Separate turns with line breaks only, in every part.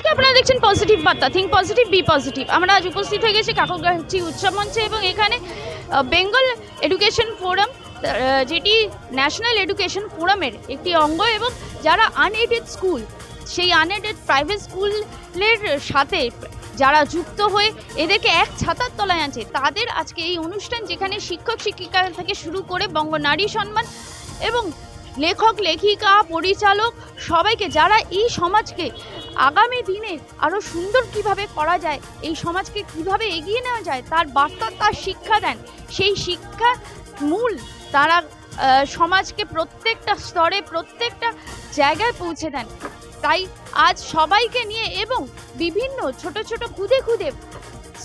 আজকে আপনারা দেখছেন পজিটিভ বার্তা। থিঙ্ক পজিটিভ বি পজিটিভ আমরা আজ উপস্থিত হয়ে গেছি কাকুরগাছি উৎসব মঞ্চে এবং এখানে বেঙ্গল এডুকেশন ফোরাম যেটি ন্যাশনাল এডুকেশন ফোরামের একটি অঙ্গ এবং যারা আনএডেড স্কুল সেই আনএডেড প্রাইভেট স্কুলের সাথে যারা যুক্ত হয়ে এদেরকে এক ছাতার তলায় আনছে, তাদের আজকে এই অনুষ্ঠান যেখানে শিক্ষক, শিক্ষিকা থেকে শুরু করে বঙ্গ নারী সম্মান এবং লেখক, লেখিকা, পরিচালক সবাইকে, যারা এই সমাজকে আগামী দিনে আরও সুন্দর কীভাবে করা যায়, এই সমাজকে কীভাবে এগিয়ে নেওয়া যায়, তার বার্তা তার শিক্ষা দেন। সেই শিক্ষা মূল তারা সমাজকে প্রত্যেকটা স্তরে, প্রত্যেকটা জায়গায় পৌঁছে দেন। তাই আজ সবাইকে নিয়ে এবং বিভিন্ন ছোট ছোট খুদে খুদে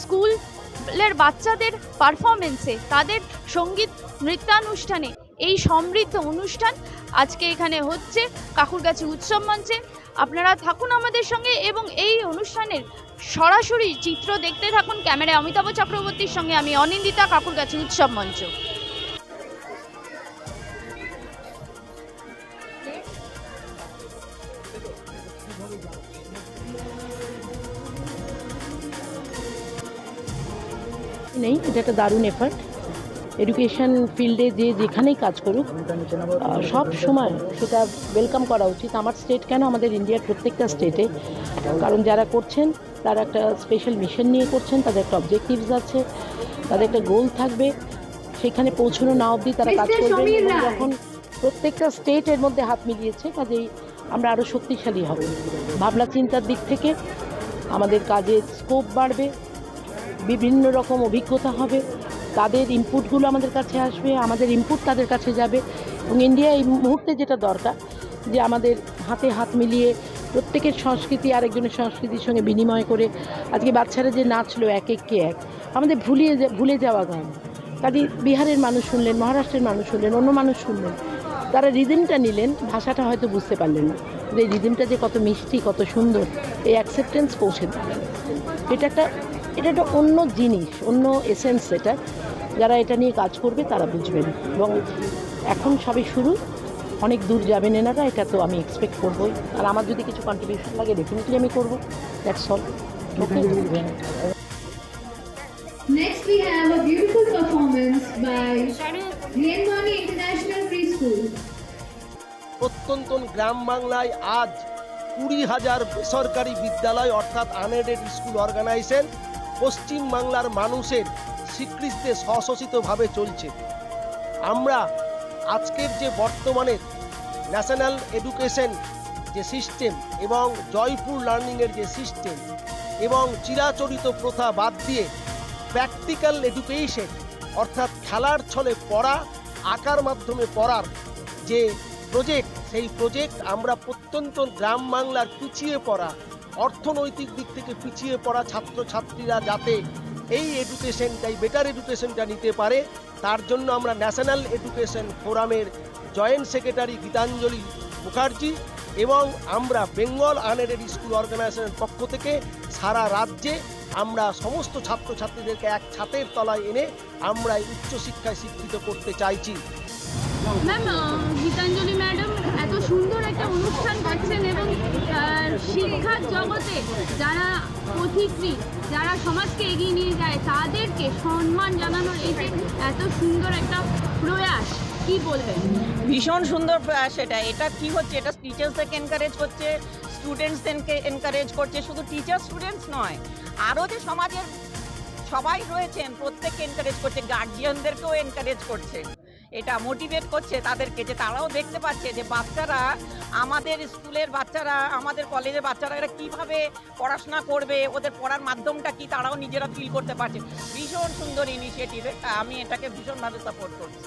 স্কুলের বাচ্চাদের পারফরমেন্সে তাদের সংগীত নৃত্যানুষ্ঠানে, এই সমৃদ্ধ অনুষ্ঠান আজকে এখানে হচ্ছে কাকুরগাছি উৎসব মঞ্চে। আপনারা থাকুন আমাদের সঙ্গে এবং এই অনুষ্ঠানের সরাসরি চিত্র দেখতে থাকুন ক্যামেরায় অমিতাভ চক্রবর্তীর সঙ্গে আমি অনিন্দিতা কাকুর কাছে উৎসব মঞ্চ।
নেই, এটা একটা দারুণ এফার্ট এডুকেশন ফিল্ডে যে যেখানেই কাজ করুক সব সময় সেটা ওয়েলকাম করা উচিত। আমার স্টেট কেন? আমাদের ইন্ডিয়ার প্রত্যেকটা স্টেটে কারণ যারা করছেন তারা একটা স্পেশাল মিশন নিয়ে করছেন তাদের একটা অবজেক্টিভস আছে তাদের একটা গোল থাকবে। সেখানে পৌঁছানো না অবধি তারা কাজ করবে যখন প্রত্যেকটা স্টেট এর মধ্যে হাত মিলিয়েছে কাজেই আমরা আরও শক্তিশালী হব। ভাবনা চিন্তার দিক থেকে আমাদের কাজের স্কোপ বাড়বে বিভিন্ন রকম অভিজ্ঞতা হবে। তাদের ইনপুটগুলো আমাদের কাছে আসবে, আমাদের ইনপুট তাদের কাছে যাবে। এবং ইন্ডিয়া এই মুহূর্তে যেটা দরকার, যে আমাদের হাতে হাত মিলিয়ে প্রত্যেকের সংস্কৃতি আরেকজনের সংস্কৃতির সঙ্গে বিনিময় করে, আজকে বাচ্চারা যে নাচলো এক এককে এক, আমাদের ভুলিয়ে ভুলে যাওয়া গান। কাজে বিহারের মানুষ শুনলেন, মহারাষ্ট্রের মানুষ শুনলেন, অন্য মানুষ শুনলেন, তারা রিদিমটা নিলেন, ভাষাটা হয়তো বুঝতে পারলেন না যে রিদিমটা যে কত মিষ্টি, কত সুন্দর, এই অ্যাকসেপ্টেন্স পৌঁছে দিলেন। এটা একটা এটা একটা অন্য জিনিস, অন্য এসেন্স এটা। যারা এটা নিয়ে কাজ করবে তারা বুঝবেন। এবং এখন সবে শুরু। অনেক দূর যাবেন এনারা এটা তো আমি এক্সপেক্ট করবোই। আর আমার যদি কিছু কন্ট্রিবিউশন লাগে ডেফিনেটলি আমি করব। That's all okay
Next, we have a beautiful performance by Lienwani International Preschool.
প্রত্যন্ত গ্রাম বাংলায় আজ কুড়ি হাজার বেসরকারি বিদ্যালয় অর্থাৎ আনএডেড স্কুল অর্গানাইজেশন পশ্চিম বাংলার মানুষের স্বীকৃতিতে স্বশোষিতভাবে চলছে। আমরা আজকের যে বর্তমানের ন্যাশনাল এডুকেশন যে সিস্টেম এবং জয়পুর লার্নিংয়ের যে সিস্টেম এবং চিরাচরিত প্রথা বাদ দিয়ে প্র্যাকটিক্যাল এডুকেশন অর্থাৎ খেলার ছলে পড়া, আঁকার মাধ্যমে পড়ার যে প্রজেক্ট, সেই প্রজেক্ট আমরা প্রত্যন্ত গ্রাম বাংলার পিছিয়ে পড়া, অর্থনৈতিক দিক থেকে পিছিয়ে পড়া ছাত্রছাত্রীরা যাতে এই এডুকেশনটাই বেটার এডুকেশনটা নিতে পারে। তার জন্য আমরা ন্যাশনাল এডুকেশন ফোরামের জয়েন্ট সেক্রেটারি গীতাঞ্জলি মুখার্জি এবং আমরা বেঙ্গল আনএডেড স্কুল অর্গানাইজেশনের পক্ষ থেকে সারা রাজ্যে আমরা সমস্ত ছাত্রছাত্রীদেরকে এক ছাতের তলায় এনে আমরা উচ্চশিক্ষায় শিক্ষিত করতে চাইছি।
ম্যাম গীতাঞ্জলি ম্যাডাম সুন্দর একটা অনুষ্ঠান করছেন এবং শিক্ষার জগতে যারা পথিকৃ যারা সমাজকে এগিয়ে নিয়ে যায়, তাদেরকে সম্মান জানানোর এই যে এত সুন্দর একটা প্রয়াস, কি বলবেন?
ভীষণ সুন্দর প্রয়াস এটা। এটা কি হচ্ছে? এটা টিচার্সদেরকে এনকারেজ করছে স্টুডেন্টসদেরকে এনকারেজ করছে, শুধু টিচার স্টুডেন্টস নয় আরও যে সমাজের সবাই রয়েছেন, প্রত্যেককে এনকারেজ করছে গার্জিয়ানদেরকেও এনকারেজ করছে। এটা মোটিভেট করছে তাদেরকে যে তারাও দেখতে পাচ্ছে যে বাচ্চারা আমাদের স্কুলের বাচ্চারা, আমাদের কলেজের বাচ্চারা এরা কীভাবে পড়াশোনা করবে, ওদের পড়ার মাধ্যমটা কি তারাও নিজেরা ফিল করতে পারছে। ভীষণ সুন্দর ইনিশিয়েটিভ আমি এটাকে ভীষণভাবে সাপোর্ট করছি।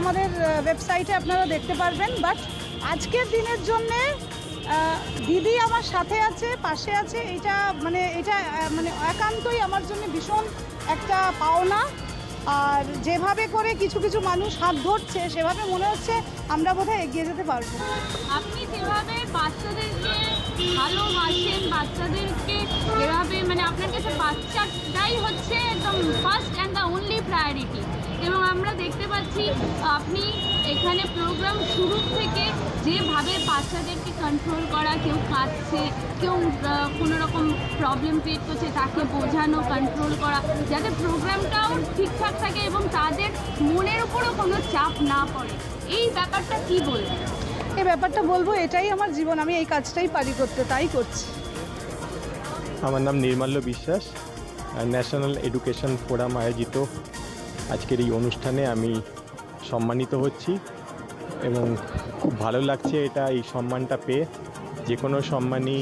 আমাদের ওয়েবসাইটে আপনারা দেখতে পারবেন বাট আজকের দিনের জন্যে দিদি আমার সাথে আছে, পাশে আছে। এটা মানে এটা মানে একান্তই আমার জন্য ভীষণ একটা পাওনা। আর যেভাবে করে কিছু কিছু মানুষ হাত ধরছে, সেভাবে মনে হচ্ছে আমরা বোধহয় এগিয়ে যেতে পারব।
আপনি যেভাবে বাচ্চাদেরকে ভালোবাসেন, বাচ্চাদেরকে যেভাবে মানে আপনার কাছে বাচ্চাটাই হচ্ছে একদম ফার্স্ট অ্যান্ড দ্য পাচ্ছি আপনি এখানে প্রোগ্রাম শুরু থেকে যেভাবে
বাচ্চাদেরকে কন্ট্রোল করা কেউ কাঁদছে কেউ কোনো রকম প্রবলেম ক্রিয়েট করছে তাকে বোঝানো কন্ট্রোল করা যাতে প্রোগ্রামটাও ঠিকঠাক থাকে এবং তাদের মনের উপরও কোনো চাপ না পড়ে। এই ব্যাপারটা কি বলবেন?
এই ব্যাপারটা বলব এটাই আমার জীবন আমি এই কাজটাই পারি করতে তাই করছি।
আমার নাম নির্মাল্য বিশ্বাস ন্যাশনাল এডুকেশন ফোরাম আয়োজিত আজকের এই অনুষ্ঠানে আমি সম্মানিত হচ্ছি এবং খুব ভালো লাগছে এটা, এই সম্মানটা পেয়ে। যে কোনো সম্মানই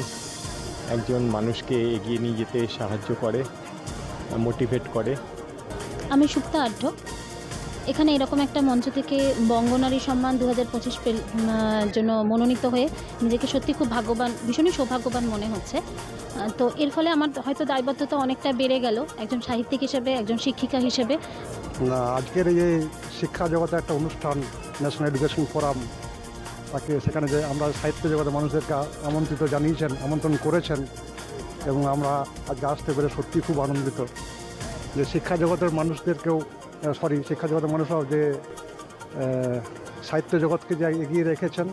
একজন মানুষকে এগিয়ে নিয়ে যেতে সাহায্য করে, মোটিভেট করে।
আমি সুপ্তা আঢ্য এখানে এরকম একটা মঞ্চ থেকে বঙ্গনারী সম্মান দু হাজার পঁচিশ জন্য মনোনীত হয়ে নিজেকে সত্যি খুব ভাগ্যবান, ভীষণই সৌভাগ্যবান মনে হচ্ছে। তো এর ফলে আমার হয়তো দায়বদ্ধতা অনেকটা বেড়ে গেল। একজন সাহিত্যিক হিসেবে, একজন শিক্ষিকা হিসেবে।
আজকের এই যে শিক্ষা জগতে একটা অনুষ্ঠান ন্যাশনাল এডুকেশন ফোরাম তাকে সেখানে যে আমরা সাহিত্য জগতের মানুষদেরকে আমন্ত্রিত জানিয়েছেন, আমন্ত্রণ করেছেন, এবং আমরা আজকে আসতে পেরে সত্যি খুব আনন্দিত যে শিক্ষা জগতের মানুষদেরকেও সরি শিক্ষা জগতের মানুষরাও যে সাহিত্য জগৎকে যে এগিয়ে রেখেছেন,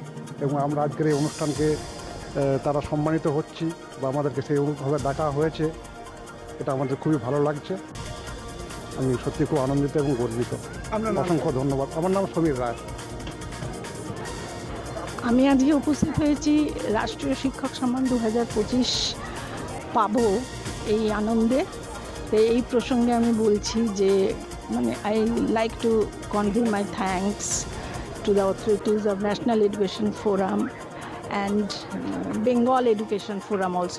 এবং আমরা আজকের এই অনুষ্ঠানকে তারা সম্মানিত হচ্ছি, বা আমাদেরকে সেইভাবে ডাকা হয়েছে, এটা আমাদের খুবই ভালো লাগছে। আমি সত্যি খুব আনন্দিত এবং গর্বিত। অসংখ্য ধন্যবাদ। আমার নাম সমীর রায়।
আমি আজকে উপস্থিত হয়েছি রাষ্ট্রীয় শিক্ষক সম্মান দু হাজার পঁচিশ পাবো এই আনন্দে। তো এই প্রসঙ্গে আমি বলছি যে মানে I like to convey my thanks to the authorities of national education forum and Bengal education forum also